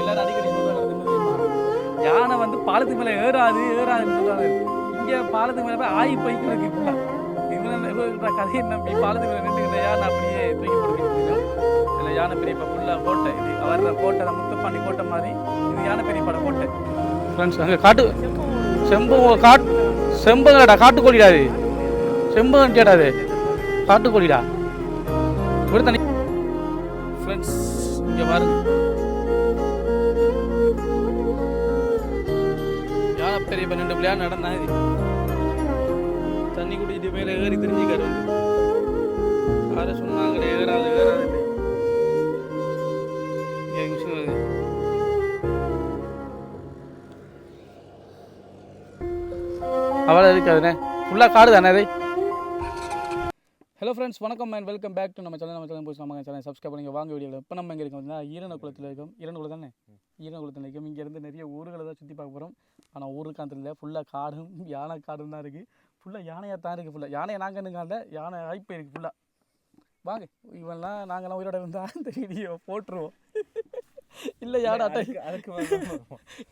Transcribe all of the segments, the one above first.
எல்லாரும் அடிக்கடி சொல்றாங்க யானை வந்து பாலத்துக்கு மேலே ஏறாது ஏறாதுன்னு சொல்றாங்க. இங்கே பாலத்துக்கு மேலே போய் ஆயி பைக்கிறதுக்கு இப்போ இவங்க கதையை நம்பி பாலத்துக்கு மேலே நின்றுக்கிட்ட யானை அப்படியே தூக்கி போட்டு இதில் யானை பெரியப்பா ஃபுல்லாக கோட்டை. இது வர்ற கோட்டை முத்துப்பாண்டி கோட்டை மாதிரி. இது யானை பெரியப்பாட கோட்டை. ஃப்ரெண்ட்ஸ் அங்கே காட்டு செம்பு காட்டு செம்பங்கடா காட்டுக்கோழிடா அது செம்பகம் கேடாது காட்டுக்கோழிடா. ஒரு தனி ஃப்ரெண்ட்ஸ் இங்கே பாருங்க. யானை பெரிய பன்னெண்டு பிள்ளையா நடந்தா இது? தண்ணி குடிச்சிட்டு மேலே ஏறி தெரிஞ்சுக்காரு வந்து. யாரை சொன்னாங்களே ஏறாது ஏறாது அவளை இருக்காதுண்ணே ஃபுல்லாக காடு தானே அது ஹலோ ஃப்ரெண்ட்ஸ் வணக்கம் அண்ட் வெல்கம் பேக் டு நம்ம சேனல் நம்ம சேனல் போய் நம்ம சேனல் சப்ஸ்கிரைப் பண்ணுங்க. வாங்க வீடியோவில் இப்போ நம்ம எங்கே இருக்கோம் ஈரண குளத்தில் இருக்கோம். ஈரண குளம் தானே? ஈரண குளத்தில் இருக்கோம். இங்கேருந்து நிறைய ஊர்களை தான் சுற்றி பார்க்க போகிறோம் ஆனால் ஊருக்காந்து இல்லை ஃபுல்லாக காடும் யானை காடும் தான் இருக்குது ஃபுல்லாக யானையாக தான் இருக்குது ஃபுல்லாக யானையை நாங்கள் காணல யானை ஆய்ப்பு இருக்குது ஃபுல்லாக வாங்க இவன்லாம் நாங்களாம் உயிரோட இருந்தால் இந்த வீடியோ போட்டுருவோம். இல்லை யானை அட்டாக்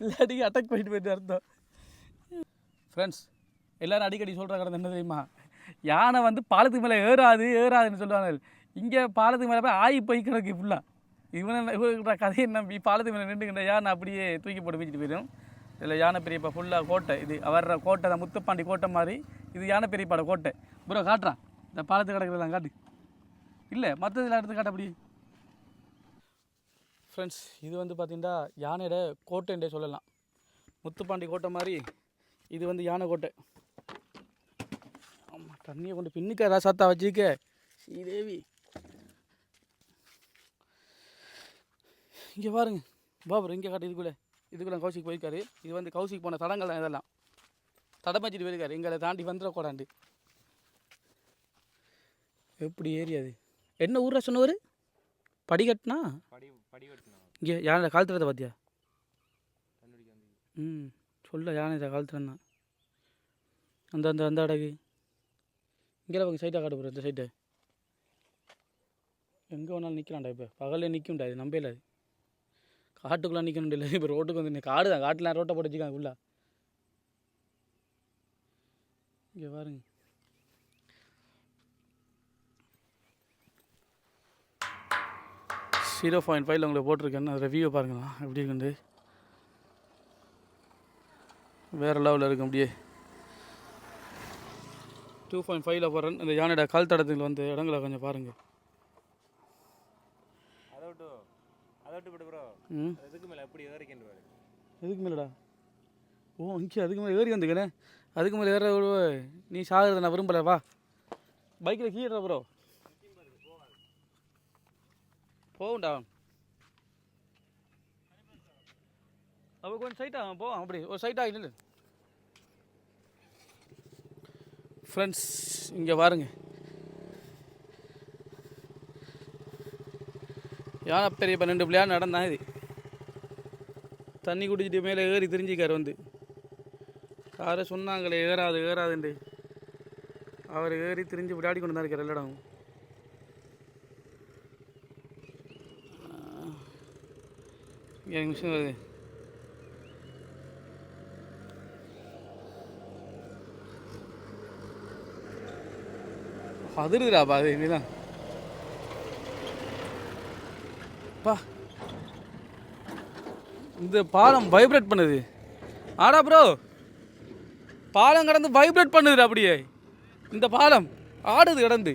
இல்லாட்டி அட்டாக் பண்ணிட்டு போயிட்டு அர்த்தம். ஃப்ரெண்ட்ஸ் எல்லாரும் அடிக்கடி சொல்கிறாங்க என்ன தெரியுமா? யானை வந்து பாலத்துக்கு மேலே ஏறாது ஏறாதுன்னு சொல்லுவாங்க. இங்கே பாலத்துக்கு மேலே போய் ஆயி போய் கிடக்கு ஃபுல்லாக இவனை இவங்க கதையை நம்பி பாலத்துக்கு மேலே நின்றுக்கிட்ட யானை அப்படியே தூக்கி போட்டு வீச்சிட்டு போயிடும். இதில் யானை பெரியப்பா ஃபுல்லாக கோட்டை. இது வர்ற கோட்டை தான் முத்துப்பாண்டி கோட்டை மாதிரி இது யானை பெரியப்பாட கோட்டை. ப்ரோ காட்டுறான் இந்த பாலத்து கிடக்கிறதெல்லாம் காட்டு. இல்லை மற்றதில் எடுத்து காட்ட அப்படி. ஃப்ரெண்ட்ஸ் இது வந்து பார்த்திங்கன்னா யானையோட கோட்டைன்றே சொல்லலாம். முத்துப்பாண்டி கோட்டை மாதிரி இது வந்து யானை கோட்டை. ஆமாம் தண்ணியை கொண்டு பின்னுக்க ரசாத்தா வச்சுக்க. ஸ்ரீதேவி இங்கே பாருங்க. பாபர் இங்கே காட்டு இதுக்குள்ளே. இதுக்குள்ள கௌசிக் போயிருக்காரு. இது வந்து கௌசிக் போன தடங்கள் தான் இதெல்லாம். தடம் போயிருக்காரு. எங்களை தாண்டி வந்துடக்கூடாண்டு எப்படி ஏறி அது? என்ன ஊரில் சொன்னவர்? படிக்கட்டுனா இங்கே யானை காலத்துறத பார்த்தியா ம் சொல்ல யானை இதை அந்த அந்த அந்த அடகு. இங்கே அவங்க சைட்டாக காட்டு போகிற இந்த சைட்டை. எங்கே வேணாலும் நிற்கிறான்டா இப்போ. பகலில் நிற்கும்டா இது நம்பல அது. காட்டுக்குள்ளே நிற்கணும் இல்லை இப்போ ரோட்டுக்கு வந்து காடு தான். காட்டில் ரோட்டை போட்டு வச்சுக்காங்க உள்ள. இங்கே பாருங்க. ஜீரோ பாயிண்ட் ஃபைவ்ல உங்களை போட்டிருக்கேன் அது ரிவ்யூ பாருங்களா எப்படி இருக்குது வேறு லெவலில் இருக்கும் அப்படியே. டூ பாயிண்ட் ஃபைவ்ல போகிறேன் இந்த யானையோட கால் தடத்தில் வந்து இடங்களை கொஞ்சம் பாருங்கள் அதை விட்டு அதை விட்டு விட்டு ப்ரோ ம் அதுக்கு மேலே எப்படி ஏறிக்கிண்டு பாரு எதுக்கு மேலடா? ஓ இங்கே அதுக்கு மேலே ஏறி வந்துக்கண்ணே அதுக்கு மேலே ஏற நீ சாகிறத நான் விரும்பல வா. பைக்கில் கீழே ப்ரோ போகும்டா. அப்போ கொஞ்சம் சைட்டாக போ அப்படி. ஒரு சைட்டாக இல்லை ஃப்ரெண்ட்ஸ் இங்கே பாருங்க யானை பெரிய பன்னெண்டு பிள்ளையா நடந்தான் இது? தண்ணி குடிச்சிட்டு மேலே ஏறி தெரிஞ்சிக்கார் வந்து. யாரை சொன்னாங்களே ஏறாது ஏறாதுண்டு அவர் ஏறி திரிஞ்சு விளையாடி கொண்டு தான் இருக்கார் எல்லா இடமும் எனக்கு நிமிஷம் வருது? அதிருதுடா பாது இதுதான் அப்பா இந்த பாலம் வைப்ரேட் பண்ணுது. ஆடா ப்ரோ பாலம் கடந்து வைப்ரேட் பண்ணுது அப்படியே. இந்த பாலம் ஆடுது கடந்து.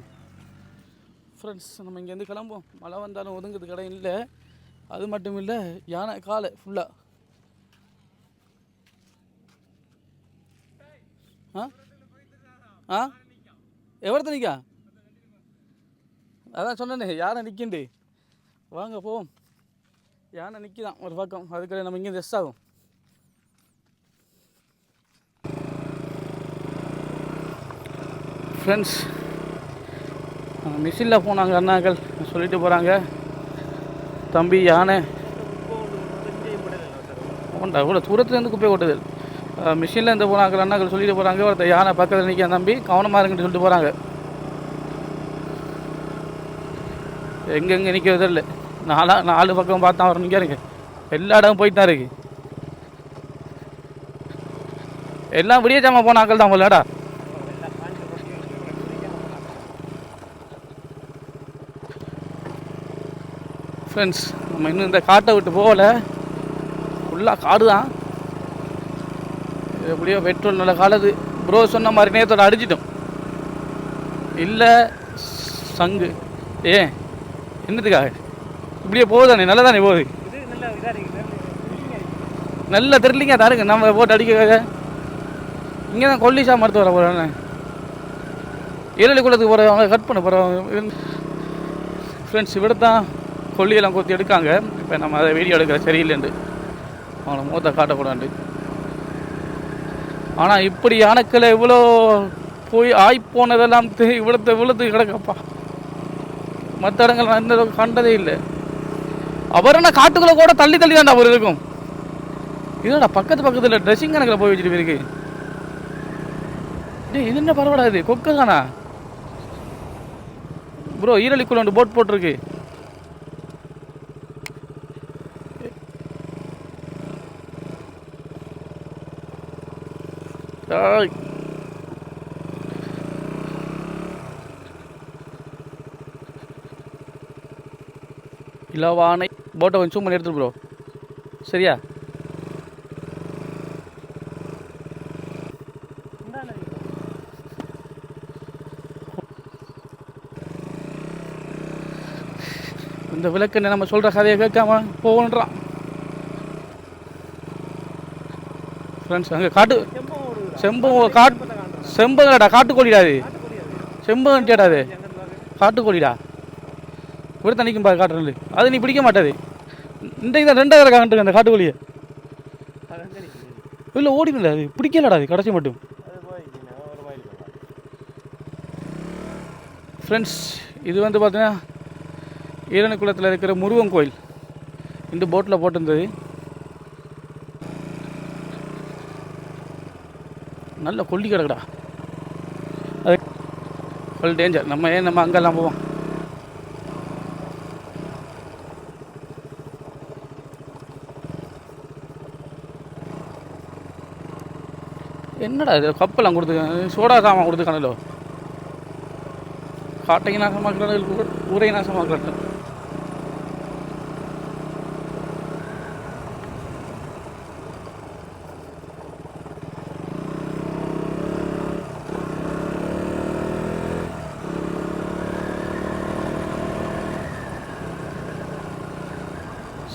ஃப்ரெண்ட்ஸ் நம்ம இங்கேருந்து கிளம்புவோம். மழை வந்தாலும் ஒதுங்குது கடை இல்லை. அது மட்டும் இல்லை யானை காலை ஃபுல்லாக ஆ. ஆ? எவ்வளோ நிற்கா அதான் சொன்னேனே யாரை நிற்கிண்டு வாங்க போவோம். யானை நிற்கிதான் ஒரு பக்கம். அதுக்கு நம்ம இங்கே ரெஸ்ட் ஆகும். ஃப்ரெண்ட்ஸ் மிஷினில் போனாங்க அண்ணாக்கள். சொல்லிட்டு போகிறாங்க தம்பி யானை. உண்டா இவ்வளோ தூரத்துலேருந்து குப்பை கொட்டுது மிஷினில் இருந்து போனாங்க அண்ணாக்கள். சொல்லிட்டு போகிறாங்க ஒருத்தர் யானை பக்கத்தில் நிற்க தம்பி. கவனமாக இருங்கன்னு சொல்லிட்டு போகிறாங்க எங்கெங்கே நிற்கிறதில்லை நாலா நாலு பக்கம் பார்த்தா வரணும் இங்கே இருக்கு எல்லா இடமும் போயிட்டு தான் இருக்கு. எல்லாம் விடிய ஜாம போன ஆக்கள் தான் போலடா ஃப்ரெண்ட்ஸ் நம்ம இன்னும் இந்த காட்டை விட்டு போகல. ஃபுல்லாக காடு தான். எப்படியோ பெட்ரோல் நல்ல காலது. ப்ரோ சொன்ன மாதிரி நேரத்தோட அடிச்சிட்டோம். இல்லை சங்கு. ஏ என்னதுக்காக இப்படியே போகுதானே? நல்லா தானே போகுது நல்லா தெரிலிங்க தாருங்க. நம்ம போட்டு அடிக்க இங்கே தான் கொல்லிசா மருத்துவ வர போகிறானே ஈரலி குளத்துக்கு போகிறவங்க கட் பண்ண போகிறவங்க ஃப்ரெண்ட்ஸ் இவிட தான் கொல்லியெல்லாம் கொத்தி எடுக்காங்க. இப்போ நம்ம அதை வீடியோ எடுக்கிற சரியில்லைண்டு அவனை மூத்த காட்டக்கூடாண்டு ஆனால் இப்படி யானைக்களை இவ்வளோ போய் ஆய் போனதெல்லாம் தெ- இவ்வளோத்து இவ்வளோத்துக்கு கிடக்கப்பா. மற்ற இடங்கள் நான் இந்த கண்டதே இல்லை. அவர் என்ன காட்டுக்குள்ளே கூட தள்ளி தள்ளி தான்டா அவர் இருக்கும். இதோட பக்கத்து பக்கத்தில் ட்ரெஸ்ஸிங் கணக்கில் போய் வச்சுட்டு இது என்ன பரவாயில்ல இது? கொக்கு தானா? ப்ரோ ஈரலிக்குள்ள ஒன்று போட் போட்டிருக்கு. இளவானை போட்டை கொஞ்சம் சூம் பண்ணி எடுத்துரு ப்ரோ சரியா? இந்த விளக்கு நம்ம சொல்கிற கதையை கேட்காம போகணுன்றான் ஃப்ரெண்ட்ஸ் அங்கே காட்டு செம்பம் காட்டு செம்பங்கடா காட்டுக்கோழிடா அது. செம்பகன்ட்டியாடா அது. காட்டுக்கோழிடா. ஒரு தனிக்கும் பாரு காட்டுறது அது நீ பிடிக்க மாட்டாது. இன்றைக்கு தான் ரெண்டாயிரம் காட்டுங்க அந்த காட்டுக்குழியை இல்லை ஓடிடல. அது பிடிக்கலடா அது கடைசி மட்டும். ஃப்ரெண்ட்ஸ் இது வந்து பார்த்தீங்கன்னா ஈரணிக்குளத்தில் இருக்கிற முருகன் கோயில். இந்த போட்டில் போட்டிருந்தது. நல்ல கொல்லி கிடக்குடா. அது ஃபுல் டேஞ்சர் நம்ம ஏன் நம்ம அங்கெல்லாம் போவோம்? என்னடா இது? கப்பெல்லாம் கொடுத்துருக்காங்க சோடா சாமான் கொடுத்துருக்கானല്ലോ காட்டை நாசமாக்குறாங்க ஊரை நாசமாக்குறாங்க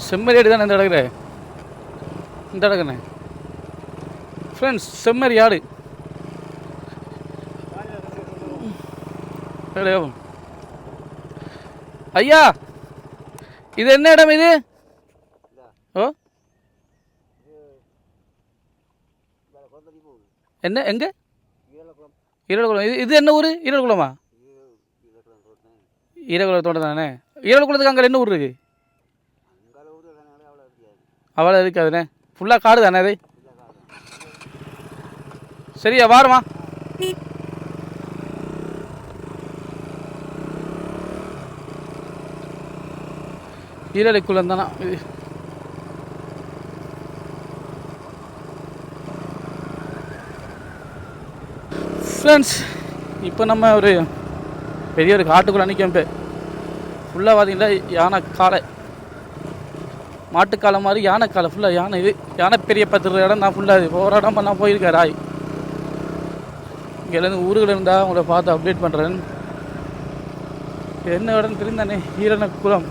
செம்மறி அடி தானே இந்த இடத்துல? இந்த இடக்குண்ணே ஃப்ரெண்ட்ஸ் செம்மறி ஆடு. ஐயா இது என்ன இடம் இது? ஓ? என்ன எங்க? ஈரகுளம் இது இது என்ன ஊர்? ஈரகுளமா ஈரகுளம் தோட்டம் தானே ஈரகுளத்துக்கு அங்கே என்ன ஊர் இருக்கு? அவ்வளோ இருக்காதுண்ணே ஃபுல்லாக காடு தானே அது? சரியா வாருமா. ஈரலைக்குள்ளம் தானா? இது. ஃப்ரெண்ட்ஸ் இப்போ நம்ம ஒரு பெரிய ஒரு காட்டுக்குள்ளே நிற்கும் ஃபுல்லாக பார்த்தீங்கன்னா யானை காலை மாட்டுக்காலை மாதிரி யானை காலை ஃபுல்லாக யானை இது. யானை பெரிய பத்து இடம் நான் ஃபுல்லாக இது. போகிற இடம் நான் போயிருக்கேன் ராய் இங்கேருந்து ஊருகள் இருந்தால் உங்களை பார்த்து அப்டேட் பண்ணுறேன் என்ன இடம் தெரிந்தானே ஈரணக்குளம்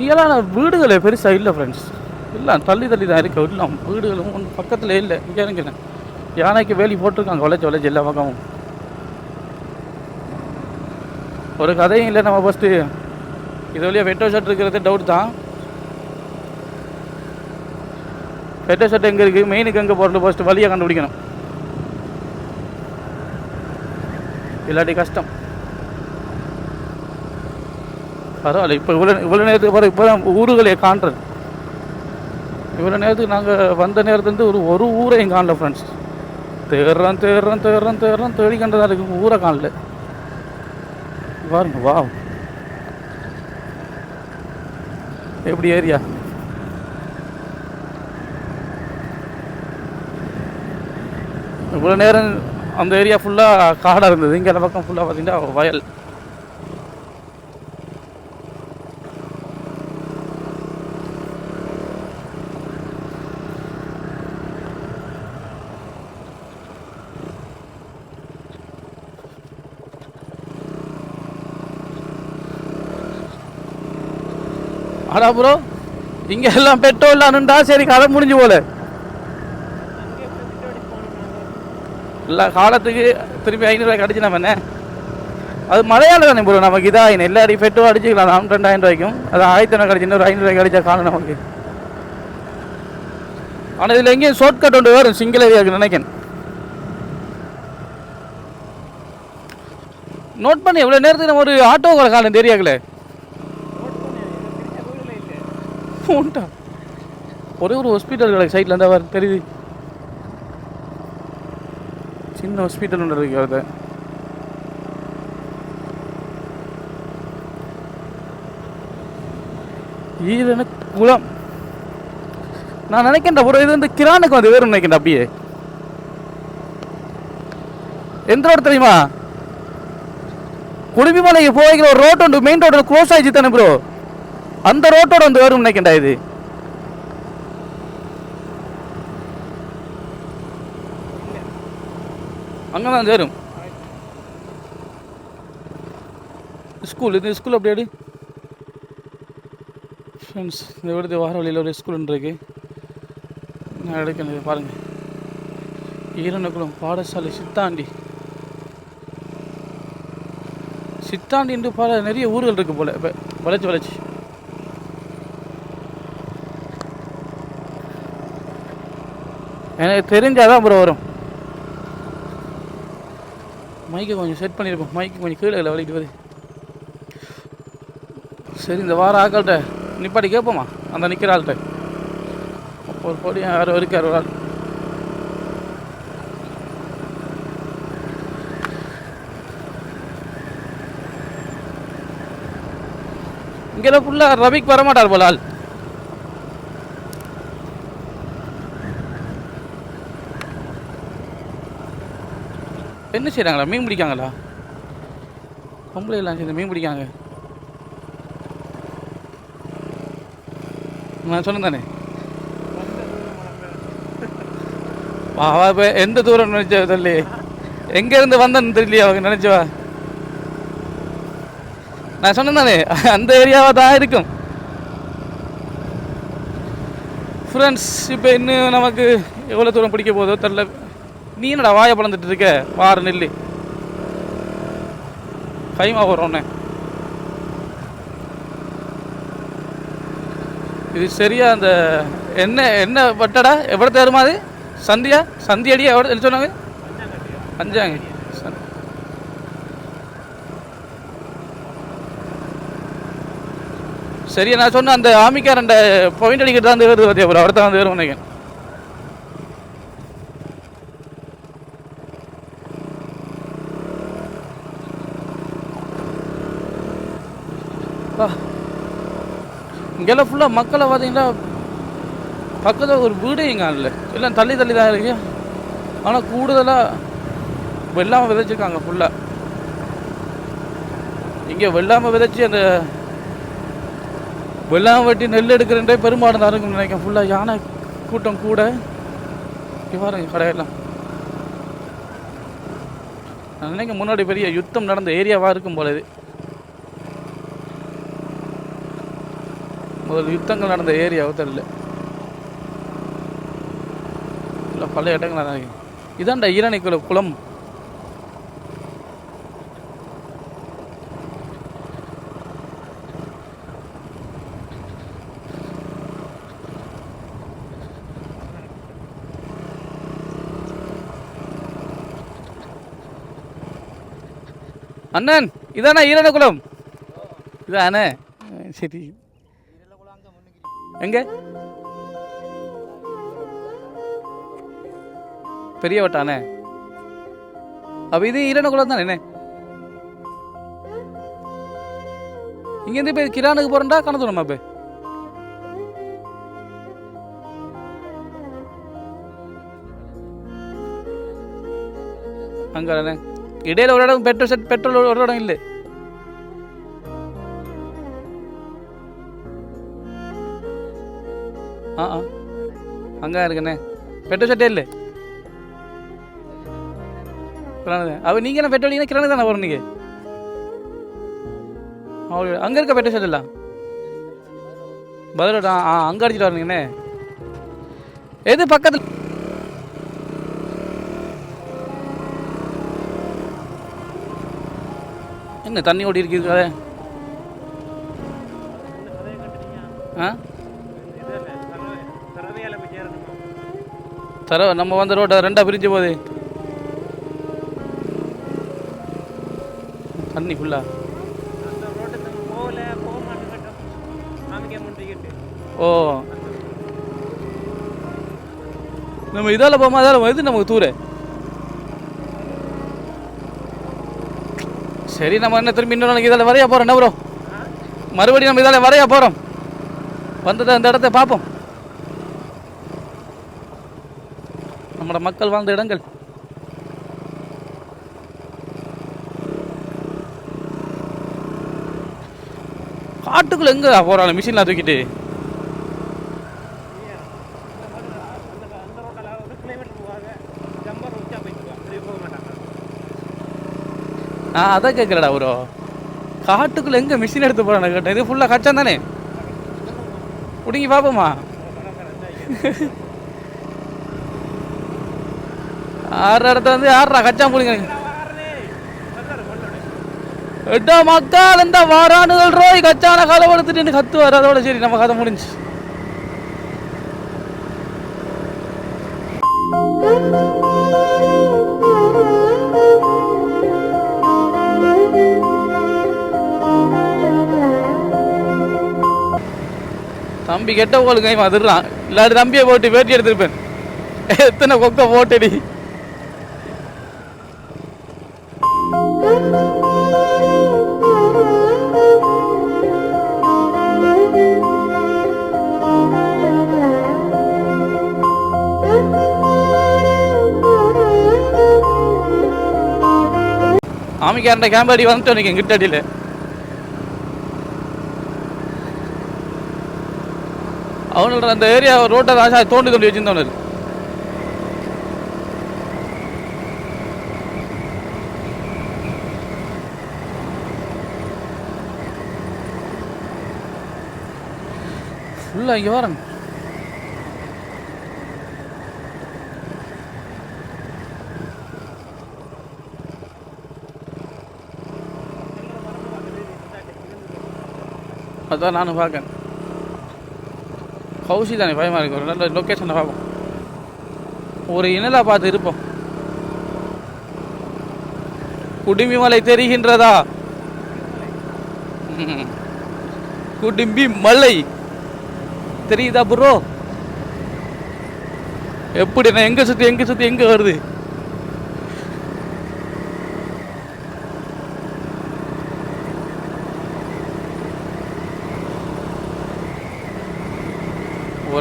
இங்கெல்லாம் வீடுகளே பெருசாக இல்லை ஃப்ரெண்ட்ஸ் இல்லை தள்ளி தள்ளி தான் இருக்குது இல்லை வீடுகளும் ஒன்று பக்கத்தில் இல்லை. இங்கே இருக்கிறேன் யானைக்கு வேலி போட்டிருக்காங்க. வளைச்சு வளைச்சு எல்லா பக்கமும். ஒரு கதையும் இல்லை நம்ம ஃபஸ்ட்டு இது வழியாக வெட்டோ ஷர்ட் இருக்கிறது டவுட் தான். பெட்ட ஷர்ட் எங்கே இருக்குது மெயினுக்கு எங்கே போகிறது ஃபஸ்ட்டு வழியை கண்டுபிடிக்கணும். இல்லாட்டி கஷ்டம். பரவாயில்ல. இப்போ இவ்வளோ இவ்வளோ நேரத்துக்கு பாரு இப்போ தான் ஊர்களே காண்றது. இவ்வளோ நேரத்துக்கு நாங்கள் வந்த நேரத்துலேருந்து ஒரு ஒரு ஊரையும் காணல ஃப்ரெண்ட்ஸ் தேடுறோம் தேடுறோம் தேடுறோம் தேடுறோம் தேடி கண்டதாக இருக்கு. ஊரை காணல. பாருங்க வா எப்படி ஏரியா? இவ்வளோ நேரம் அந்த ஏரியா ஃபுல்லாக காடாக இருந்தது. இங்கே அந்த பக்கம் ஃபுல்லாக பார்த்தீங்கன்னா வயல். ஆடா ப்ரோ இங்கே எல்லாம் பெட்ரோல் நின்றா சரி கதை முடிஞ்சு போல. எல்லா காலத்துக்கு திருப்பி ஐநூறுரூவாய்க்கு அடிச்சு நம்ம என்ன? அது மழையால தானே ப்ரோ நமக்கு இதாகின எல்லா அடி பெட்ரோல் அடிச்சுக்கலாம். நாம் ரெண்டாயிரம் ரூபாய்க்கும். அது ஆயிரத்தி ஐநூறு அடிச்சு இன்னொரு ஐநூறுரூவாய்க்கு அடிச்சா காணும் நமக்கு. ஆனால் இதில் எங்கேயும் ஷார்ட்கட் ஒன்று வரும் சிங்கிள் ஏரியாவுக்கு நினைக்கிறேன். நோட் பண்ணி எவ்வளோ நேரத்துக்கு நம்ம ஒரு ஆட்டோ கூட காலம் உண்டா ஒரே ஒரு ஹாஸ்பிட்டல் சைடில் இருந்தால் தெரியுது. சின்ன ஹாஸ்பிட்டல் ஒன்று இருக்கு அது ஈரன குளம்? நான் நினைக்கின்ற ஒரு இது வந்து கிரானுக்கு வந்து வேறு நினைக்கின்ற அப்படியே. எந்த ரோடு தெரியுமா? குடும்பிமலைக்கு போய்க்கிற ஒரு ரோட்டு உண்டு மெயின் ரோடு க்ளோஸ் ஆகிடுச்சு தானே ப்ரோ அந்த ரோட்டோட வந்து வேறு நினைக்கின்ற இது? அங்கே தான் சேரும் ஸ்கூல் இது ஸ்கூல் அப்படி அடி. ஃப்ரெண்ட்ஸ் இந்த விடுதி வார வழியில் ஒரு ஸ்கூலுன்றிருக்கு நான் எடுக்கணும் பாருங்கள் ஈரனுக்குளம் பாடசாலை சித்தாண்டி. சித்தாண்டின்ட்டு பல நிறைய ஊர்கள் இருக்குது போல். இப்போ வளைச்சி வளைச்சி எனக்கு தெரிஞ்சாதான் அப்புறம் வரும். மைக்கை கொஞ்சம் செட் பண்ணியிருப்போம் மைக்கு கொஞ்சம் கீழே இல்லை வலிக்கிட்டு வருது சரி இந்த வார ஆக்கள்கிட்ட நிப்பாட்டி கேட்போமா? அந்த நிற்கிற ஆள்கிட்ட. ஒரு பொடி யாரோ இருக்கார் ஒரு ஆள். இங்கே ஃபுல்லாக ரவிக்கு வரமாட்டார் போல ஆள். என்ன செய்கிறாங்களா மீன் பிடிக்காங்களா? பொம்பளை எல்லாம் சேர்ந்து மீன் பிடிக்காங்க. நான் சொன்னேன் தானே? அவ எந்த தூரம் நினைச்சா சொல்லி எங்கேருந்து வந்தேன்னு தெரியலையா அவங்க நினைச்சவா? நான் சொன்னேன் தானே அந்த ஏரியாவாக தான் இருக்கும். ஃப்ரெண்ட்ஸ் இப்போ இன்னும் நமக்கு எவ்வளோ தூரம் பிடிக்க போதோ தெரில நீ என்னடா வாயை பழந்துட்டு இருக்க? வார நெல்லு. கைமா போகிறோன்னே இது சரியா அந்த என்ன என்ன பட்டடா எவ்வளோ தேருமா அது? சந்தியா? சந்தி அடியா எவ்வளோ சொன்னாங்க? அஞ்சாங்க. சரி. சரியா நான் சொன்ன அந்த ஆமிக்காரண்ட பாயிண்ட் அடிக்கிட்டு தான் வருது பார்த்தியா அப்புறம் அவர் தான் வந்து வரும் நினைக்கிறேன். இங்கெல்லாம் ஃபுல்லாக மக்களை பார்த்தீங்கன்னா பக்கத்தில் ஒரு வீடே இங்கே இல்லை. எல்லாம் தள்ளி தள்ளி தான் இருக்கு. ஆனால் கூடுதலாக வெள்ளாமை விதைச்சிருக்காங்க ஃபுல்லாக இங்கே வெள்ளாமை விதைச்சி அந்த வெள்ளாமை வெட்டி நெல் எடுக்கிறன்றே பெரும்பாடு தான் இருக்கும்னு நினைக்கிறேன். ஃபுல்லாக யானை கூட்டம் கூட. இவ்வாறு கடையெல்லாம். நான் நினைக்க முன்னாடி பெரிய யுத்தம் நடந்த ஏரியாவாக இருக்கும் போல இது. முதல் யுத்தங்கள் நடந்த ஏரியாவும் தெரியல இல்லை பல இடங்கள் தான் இருக்கு. இதான்டா ஈரணிக்குள்ள குளம். அண்ணன் இதானே ஈரணிக்குளம் இதானே சரி. எங்க? பெரிய வட்டானே அப்ப இது ஈரனகுளம் தானே இங்கேருந்து போய் கிரானுக்கு போறேன்டா கணத்துணுமா போய் அங்கே இடையில ஒரு இடம் பெட்ரோல் செட் பெட்ரோல் ஒரு இடம் இல்லை. ஆ ஆ. அங்கே இருக்குண்ணே. பெட்ரோல் சட்டே இல்லை. கிரானு அவ நீங்கள் என்ன பெட்ரோல் கிரானு தானே வரும் நீங்கள் அவ்வளோ அங்கே இருக்க பெட்ரோல் செட் இல்லை பதிலோட ஆ அங்கே அடிச்சிட்டு வரணுங்கண்ணே. எது பக்கத்தில்? என்ன தண்ணி ஓடி இருக்குது ஆ? தர நம்ம வந்த ரோட்டை ரெண்டா பிரிஞ்சு போகுது. தண்ணி ஃபுல்லா ஓ. நம்ம இதால் போகாம அதால் எது நமக்கு தூர. சரி நம்ம என்ன திரும்பி இன்னொரு நாளைக்கு இதால் வரையா போகிறோம் என்ன ப்ரோ மறுபடியும் நம்ம இதால் வரையா போகிறோம் வந்ததை அந்த இடத்த பார்ப்போம். மக்கள் வாழ்ந்த இடங்கள். காட்டுக்குள்ள எங்க போறாங்க? மிஷின்லாம் தூக்கிட்டு? நான் அதான் கேட்கலடா ப்ரோ காட்டுக்குள்ள எங்க மிஷின் எடுத்து போறானு கேட்டேன் இது ஃபுல்லா கச்சான் தானே? பிடிங்கி பார்ப்போமா ஆடுற இடத்த வந்து யாருடா கச்சான் பிடிங்க எட்டா மக்கள் இந்த வாரானுகள் ரோய் கச்சான கதை எடுத்துட்டு கத்துவார். அதோட சரி நம்ம கதை முடிஞ்சு. தம்பி கெட்ட போலுங்க கை இல்லாட்டி தம்பியை போட்டு வேட்டி எடுத்திருப்பேன். எத்தனை கொக்க போட்டடி. அந்த கேம்பாடி வந்துட்டு எனக்கு கிட்ட அடியில். அவனோட அந்த ஏரியா ரோட்டை தான் தோண்டு தோண்டி வச்சிருந்தவனு ஃபுல்லாக இங்கே வரேன் அதான் நானும் பார்க்கேன் கௌசி தானே பயமாக இருக்கு ஒரு நல்ல லொக்கேஷனை பார்ப்போம். ஒரு இனலாக பார்த்து இருப்போம். குடுமி மலை தெரிகின்றதா? ம். குடும்பி மலை தெரியுதா ப்ரோ எப்படி நான் எங்க சுத்தி எங்க சுத்தி எங்க வருது?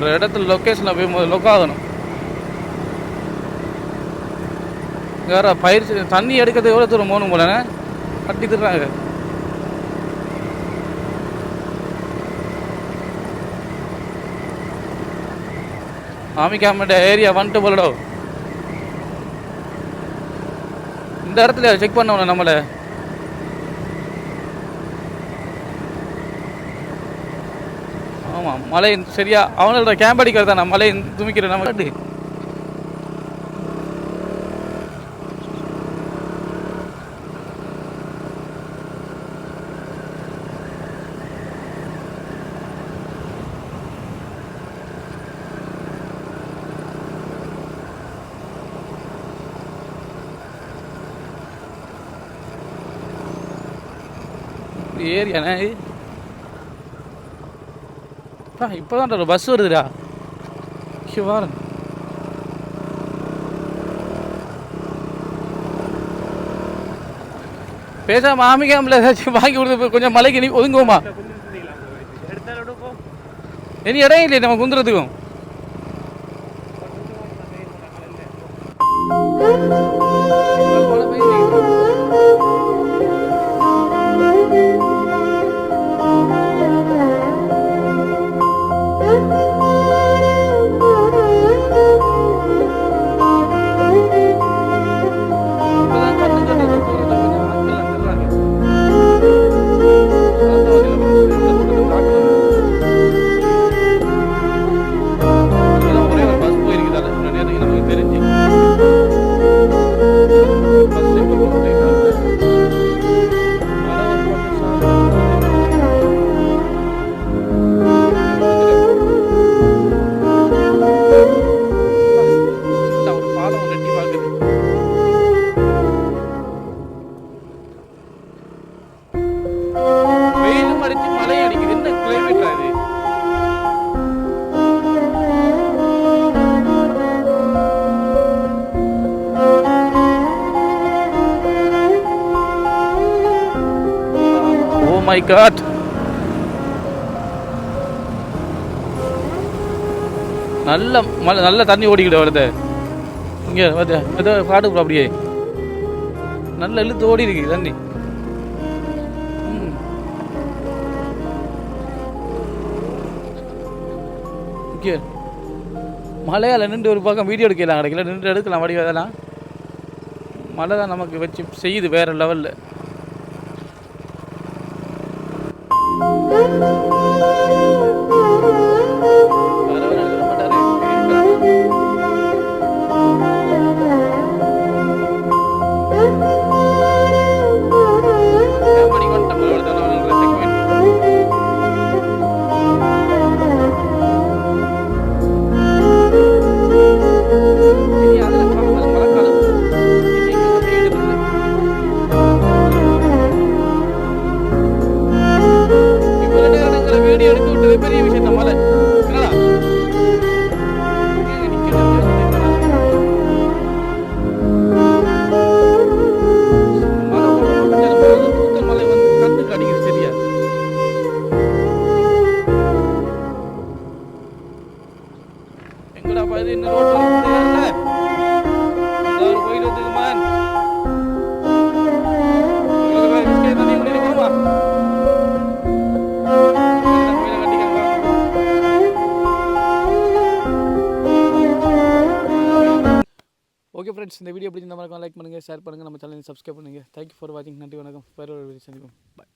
ஒரு இடத்துல லொக்கேஷனில் போய் லொக் ஆகணும் வேற பயிற்சி தண்ணி எடுக்கிறது எவ்வளோ தூரம் போகணும் போலண்ணே கட்டி தர்றாங்க. ஆமிக்காமட்ட ஏரியா வந்துட்டு போலடோ. இந்த இடத்துல செக் பண்ணணும் நம்மளை. மலை சரியா அவனோட கேம்ப் அடிக்கிறது தானே மலை துமிக்கிற நம்ம காட்டு. இப்படி ஏரியாண்ணே இப்போ தான் ஒரு பஸ் வருதுடா. இங்கே பேசாம ஆமிக்காமல ஏதாச்சும் வாங்கி கொடுத்து கொஞ்சம் மலைக்கு நீ ஒதுங்குவோமா? இனி இடம் இல்லையே நம்ம குந்துறதுக்கும். மை காட் நல்ல மழை நல்ல தண்ணி ஓடிக்கிட்டு வருது. இங்கே வருது ஏதோ காட்டுக்குள்ள அப்படியே. நல்ல இழுத்து ஓடி இருக்கு தண்ணி. ம். இங்கே நின்று ஒரு பக்கம் வீடியோ எடுக்கலாம் கிடைக்கல நின்று எடுக்கலாம் வடிவதெல்லாம் மழை தான் நமக்கு வச்சு செய்யுது வேற லெவலில் பெரிய விஷயம் தான் ஓகே ஃப்ரெண்ட்ஸ் இந்த வீடியோ பிடிச்சிருந்த மாதிரி லைக் பண்ணுங்கள் ஷேர் பண்ணுங்கள் நம்ம சேனலை சப்ஸ்கிரைப் பண்ணுங்கள் தேங்க்யூ ஃபார் வாட்சிங் நன்றி வணக்கம். வேறு ஒரு வீடியோ சந்திப்போம். பாய்